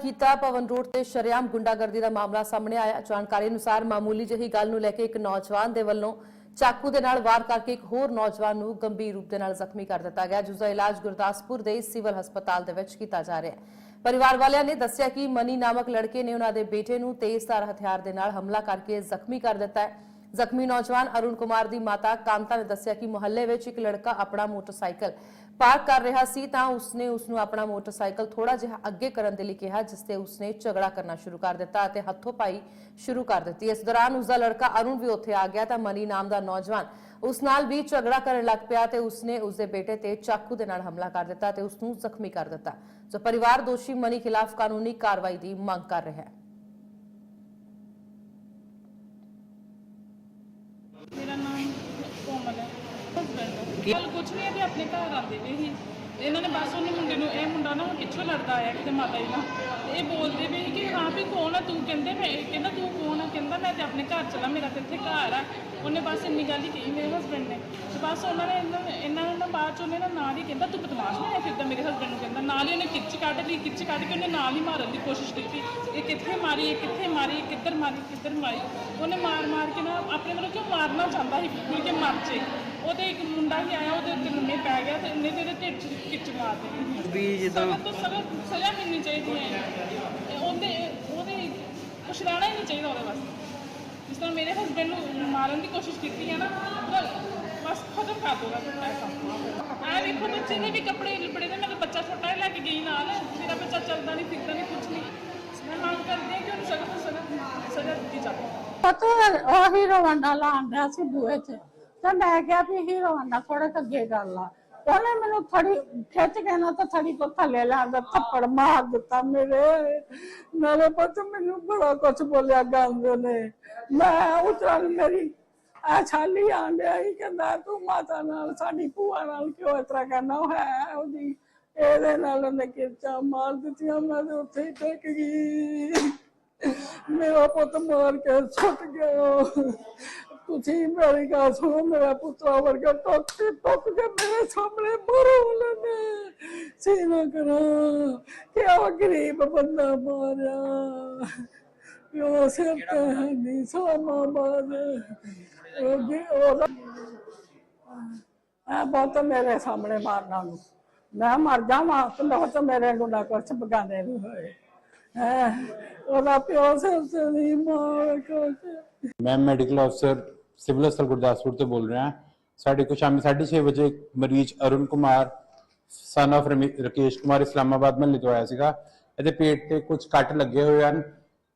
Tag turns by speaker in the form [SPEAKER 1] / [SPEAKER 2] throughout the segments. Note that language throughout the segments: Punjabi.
[SPEAKER 1] ਕੀਤਾ, ਪਵਨ ਰੋਡ ਤੇ ਸ਼ਰੇਆਮ ਗੁੰਡਾਗਰਦੀ ਦਾ ਮਾਮਲਾ ਸਾਹਮਣੇ ਆਇਆ। ਜਾਣਕਾਰੀ ਅਨੁਸਾਰ ਮਾਮੂਲੀ ਜਿਹੀ ਗੱਲ ਨੂੰ ਲੈ ਕੇ ਇੱਕ ਨੌਜਵਾਨ ਦੇ ਵੱਲੋਂ ਚਾਕੂ ਦੇ ਨਾਲ ਵਾਰ ਕਰਕੇ ਇੱਕ ਹੋਰ ਨੌਜਵਾਨ ਨੂੰ ਗੰਭੀਰ ਰੂਪ ਦੇ ਨਾਲ ਜ਼ਖਮੀ ਕਰ ਦਿੱਤਾ ਗਿਆ ਜਿਸ ਦਾ ਇਲਾਜ ਗੁਰਦਾਸਪੁਰ ਦੇ ਸਿਵਲ ਹਸਪਤਾਲ ਦੇ ਵਿੱਚ ਕੀਤਾ ਜਾ ਰਿਹਾ ਹੈ। ਪਰਿਵਾਰ ਵਾਲਿਆਂ ਨੇ ਦੱਸਿਆ ਕਿ ਮਨੀ ਨਾਮਕ ਲੜਕੇ ਨੇ ਉਹਨਾਂ ਦੇ ਬੇਟੇ ਨੂੰ ਤੇਜ਼ਧਾਰ ਹਥਿਆਰ ਦੇ ਨਾਲ ਹਮਲਾ ਕਰਕੇ ਜ਼ਖਮੀ ਕਰ ਦਿੱਤਾ ਹੈ। ਜ਼ਖਮੀ ਨੌਜਵਾਨ ਅਰੁਣ ਕੁਮਾਰ ਦੀ ਮਾਤਾ ਕਾਂਤਾ ਨੇ ਦੱਸਿਆ ਕਿ ਮੁਹੱਲੇ ਵਿੱਚ ਇੱਕ ਲੜਕਾ ਆਪਣਾ ਮੋਟਰਸਾਈਕਲ ਪਾਰਕ ਕਰ ਰਿਹਾ ਸੀ ਤਾਂ ਉਸਨੇ ਉਸ ਨੂੰ ਆਪਣਾ ਮੋਟਰਸਾਈਕਲ ਥੋੜਾ ਜਿਹਾ ਅੱਗੇ ਕਰਨ ਦੇ ਲਈ ਕਿਹਾ ਜਿਸ ਤੇ ਉਸਨੇ ਝਗੜਾ ਕਰਨਾ ਸ਼ੁਰੂ ਕਰ ਦਿੱਤਾ ਅਤੇ ਹੱਥੋਂ ਪਾਈ ਸ਼ੁਰੂ ਕਰ ਦਿੱਤੀ ਇਸ ਦੌਰਾਨ ਉਸਦਾ ਲੜਕਾ ਅਰੁਣ ਵੀ ਉੱਥੇ ਆ ਗਿਆ ਤਾਂ ਮਨੀ ਨਾਮ ਦਾ ਨੌਜਵਾਨ ਉਸ ਨਾਲ ਵੀ ਝਗੜਾ ਕਰਨ ਲੱਗ ਪਿਆ ਤੇ ਉਸਨੇ ਉਸਦੇ ਬੇਟੇ ਤੇ ਚਾਕੂ ਦੇ ਨਾਲ ਹਮਲਾ ਕਰ ਦਿੱਤਾ ਤੇ ਉਸ ਨੂੰ ਜ਼ਖਮੀ ਕਰ ਦਿੱਤਾ ਜੋ ਪਰਿਵਾਰ ਦੋਸ਼ੀ ਮਨੀ ਖਿਲਾਫ ਕਾਨੂੰਨੀ ਕਾਰਵਾਈ ਦੀ ਮੰਗ ਕਰ ਰਿਹਾ ਹੈ
[SPEAKER 2] ਮੇਰਾ ਨਾਮ ਕੋਮਲ ਹੈ ਹਸਬੈਂਡ ਕੱਲ ਕੁਝ ਨਹੀਂ ਹੈ ਤੇ ਆਪਣੇ ਘਰ ਆਉਂਦੇ ਨੇ ਸੀ। ਇਹਨਾਂ ਨੇ ਬਸ ਉਹਨੇ ਮੁੰਡੇ ਨੂੰ, ਇਹ ਮੁੰਡਾ ਨਾ ਪਿੱਛੋਂ ਲੜਦਾ ਆਇਆ ਕਿਤੇ ਮਾਤਾ ਜੀ ਨਾਲ। ਤੇ ਇਹ ਬੋਲਦੇ ਵੀ ਕਿ ਹਾਂ ਵੀ ਕੌਣ ਆ, ਤੂੰ ਕਹਿੰਦੇ ਮੈਂ ਕਹਿੰਦਾ, ਤੂੰ ਕੌਣ ਆ? ਕਹਿੰਦਾ, ਮੈਂ ਤੇ ਆਪਣੇ ਘਰ ਚਲਾ, ਮੇਰਾ ਤੇ ਇੱਥੇ ਘਰ ਆ। ਉਹਨੇ ਬਸ ਇੰਨੀ ਗੱਲ ਹੀ ਕਹੀ, ਮੇਰੇ ਹਸਬੈਂਡ ਨੇ। ਤੇ ਬਸ ਉਹਨਾਂ ਨੇ ਇਹਨਾਂ ਨੇ- ਇਹਨਾਂ ਨੂੰ ਨਾ ਬਾਅਦ ਚ ਉਹਨੇ ਨਾ ਨਾਲ ਹੀ ਕਹਿੰਦਾ, ਤੂੰ ਬਦਮਾਸ਼ ਬਣਿਆ ਫਿਰਦਾ, ਮੇਰੇ ਹਸਬੈਂਡ ਨੂੰ ਕਹਿੰਦਾ। ਨਾਲ ਹੀ ਉਹਨੇ ਕਿੱਚ ਕੱਢ ਲਈ ਕਿੱਚ ਕੱਢ ਕੇ ਉਹਨੇ ਨਾਲ ਹੀ ਮਾਰਨ ਦੀ ਕੋਸ਼ਿਸ਼ ਕੀਤੀ। ਇਹ ਕਿੱਥੇ ਮਾਰੀ, ਇਹ ਕਿੱਥੇ ਮਾਰੀ, ਇਹ ਕਿੱਧਰ ਮਾਰੀ ਕਿੱਧਰ ਮਾਰੀ। ਉਹਨੇ ਮਾਰ ਮਾਰ ਕੇ ਨਾ ਆਪਣੇ ਵੱਲੋਂ ਕਿਉਂ ਮਾਰਨਾ ਚਾਹੁੰਦਾ ਸੀ ਮੁੜ ਕੇ ਮਰ ਜੇ। ਉਹਦੇ ਇੱਕ ਮੁੰਡਾ ਹੀ ਆਇਆ ਉਹਦੇ ਉੱਤੇ ਲੰਮੇ ਪੈ ਗਿਆ ਤੇ ਉਹਨੇ ਤੇ ਉਹਦੇ ਢਿੱਡ 'ਚ ਖਿੱਚ ਮਾਰ ਦਿੱਤੀ।
[SPEAKER 3] ਵੀ ਜਿੱਦਾਂ
[SPEAKER 2] ਸਜ਼ਾ ਤੋਂ ਸਜ਼ਾ ਸਜ਼ਾ ਮਿਲਣੀ ਚਾਹੀਦੀ ਹੈ। ਤੇ ਉਹਦੇ ਉਹਦੇ ਕੁਛ ਰਹਿਣਾ ਹੀ ਨਹੀਂ ਚਾਹੀਦਾ ਉਹਦੇ ਵਾਸਤੇ। ਜਿਸ ਤਰ੍ਹਾਂ ਮੇਰੇ ਹਸਬੰਡ ਨੂੰ ਮਾਰਨ ਦੀ ਕੋਸ਼ਿਸ਼ ਕੀਤੀ ਹੈ ਨਾ ਉਹਦਾ ਬਸ ਖਤਮ ਕਰ ਦੋ ਐਸਾ ਆ ਵੇਖੋ ਬੱਚੇ ਨੇ ਵੀ ਕੱਪੜੇ ਲਿਬੜੇ ਨੇ ਮੇਰਾ ਬੱਚਾ ਛੋਟਾ ਜਿਹਾ ਲੈ ਕੇ ਗਈ ਨਾਲ। ਮੇਰਾ ਬੱਚਾ ਚੱਲਦਾ ਨਹੀਂ ਫਿਰਦਾ ਨਹੀਂ ਕੁਝ ਨਹੀਂ ਮੈਂ ਮੰਗ ਕਰਦੀ ਹਾਂ ਕਿ ਉਹਨੂੰ ਸਖਤ ਤੋਂ ਸਖਤ ਸਜ਼ਾ ਦਿੱਤੀ ਜਾਵੇ
[SPEAKER 4] ਪਤਾ, ਉਹ ਹੀਰੋ ਵੰਡਾ ਲਾਉਂਦਾ ਸੀ ਬੂਹੇ 'ਚ ਤੇ ਮੈਂ ਕਿਹਾ ਵੀ ਹੀਰੋ ਵੰਡਾ ਥੋੜਾ ਅੱਗੇ ਕਰ ਲਾ ਉਹਨੇ ਮੈਨੂੰ ਥੜੀ ਖਿੱਚ ਕੇ ਨਾ ਤਾਂ ਥੜੀ ਕੋ ਥੱਲੇ ਲਾਂਦਾ ਥੱਪੜ ਮਾਰ ਦਿੱਤਾ ਮੇਰੇ। ਮੇਰੇ ਪੁੱਤ, ਮੈਨੂੰ ਬੜਾ ਕੁਝ ਬੋਲਿਆ ਗੰਦ ਨੇ ਮੈਂ ਉਤਰਨ ਮੇਰੀ ਆ ਛਾਲੀ ਆਂਡਿਆ ਹੀ ਕਹਿੰਦਾ ਤੂੰ ਮਾਤਾ ਨਾਲ, ਸਾਡੀ ਭੂਆ ਨਾਲ ਕਿਉਂ ਇਸ ਤਰ੍ਹਾਂ ਕਰਨਾ? ਉਹ ਹੈ ਉਹਦੀ। ਇਹਦੇ ਨਾਲ ਉਹਨੇ ਕਿਰਚਾ ਮਾਰ ਦਿੱਤੀਆਂ, ਮੈਂ ਤੇ ਉੱਥੇ ਹੀ ਟਿਕ ਗਈ। ਮੇਰਾ ਪੁੱਤ ਮਾਰ ਕੇ ਸੁੱਟ ਗਿਆ। ਤੁਸੀਂ ਮੇਰੀ ਗੱਲ ਸੁਣੋ, ਮੇਰਾ ਪੁੱਤਰਾ ਵਰਗਾ ਟੁੱਕ ਕੇ ਟੁੱਕ ਕੇ ਮੇਰੇ ਸਾਹਮਣੇ ਮਰੋ ਲੈਣੇ ਸੀਨਾ ਕਰਾ ਕਿ ਉਹ ਗਰੀਬ ਬੰਦਾ ਮਾਰਿਆ। ਪਿਓ ਸਿਰ ਤੇ ਹੈ ਨਹੀਂ ਸਾਮਾ ਬਾਦ ਉਹ ਜੀ ਆ ਬਹੁਤ ਮੇਰੇ ਸਾਹਮਣੇ ਮਾਰਨਾ। ਨੂੰ ਮੈਂ ਮਰ ਜਾਵਾਂ ਤੇ ਬਹੁਤ ਮੇਰੇ ਗੁੰਡਾ ਕੁਛ ਬਗਾਨੇ ਨਹੀਂ ਹੋਏ। ਹੈਂ, ਉਹਦਾ ਪਿਓ ਸਿਰ ਤੇ ਨਹੀਂ ਮਾਰ ਕੁਛ
[SPEAKER 5] ਮੈਂ ਮੈਡੀਕਲ ਅਫਸਰ ਸਿਵਲ ਹਸਪਤਾਲ ਗੁਰਦਾਸਪੁਰ ਤੋਂ ਬੋਲ ਰਿਹਾ। ਸਾਡੇ ਕੋਲ ਸ਼ਾਮੀ 6:30 ਵਜੇ ਇੱਕ ਮਰੀਜ਼ ਅਰੁਣ ਕੁਮਾਰ ਸਨ of ਰਕੇਸ਼ ਕੁਮਾਰ ਇਸਲਾਮਾਬਾਦ ਮਹੱਲੇ ਤੋਂ ਆਇਆ ਸੀਗਾ। ਇਹਦੇ ਪੇਟ ਤੇ ਕੁਝ ਕੱਟ ਲੱਗੇ ਹੋਏ ਹਨ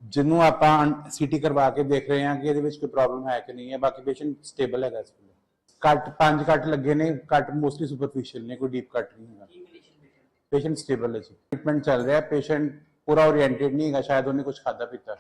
[SPEAKER 5] ਜਿਹਨੂੰ ਆਪਾਂ ਸੀਟੀ ਕਰਵਾ ਕੇ ਦੇਖ ਰਹੇ ਹਾਂ ਕਿ ਇਹਦੇ ਵਿੱਚ ਕੋਈ ਪ੍ਰੋਬਲਮ ਹੈ ਕਿ ਨਹੀਂ ਹੈ। ਬਾਕੀ ਪੇਸ਼ੈਂਟ ਸਟੇਬਲ ਹੈਗਾ ਇਸ ਵੇਲੇ। ਕੱਟ ਪੰਜ ਕੱਟ ਲੱਗੇ ਨੇ ਕੱਟ ਮੋਸਟਲੀ ਸੁਪਰਫੀਸ਼ੀਅਲ ਨੇ ਕੋਈ ਡੀਪ ਕੱਟ ਨਹੀਂ ਹੈਗਾ। ਪੇਸ਼ੈਂਟ ਸਟੇਬਲ ਹੈ ਜੀ। ਟ੍ਰੀਟਮੈਂਟ ਚੱਲ ਰਿਹਾ ਹੈ ਪੇਸ਼ੈਂਟ ਪੂਰਾ ਓਰੀਐਂਟਡ ਨਹੀਂ ਹੈਗਾ ਸ਼ਾਇਦ ਉਹਨੇ ਕੁਝ ਖਾਦਾ ਪੀਤਾ।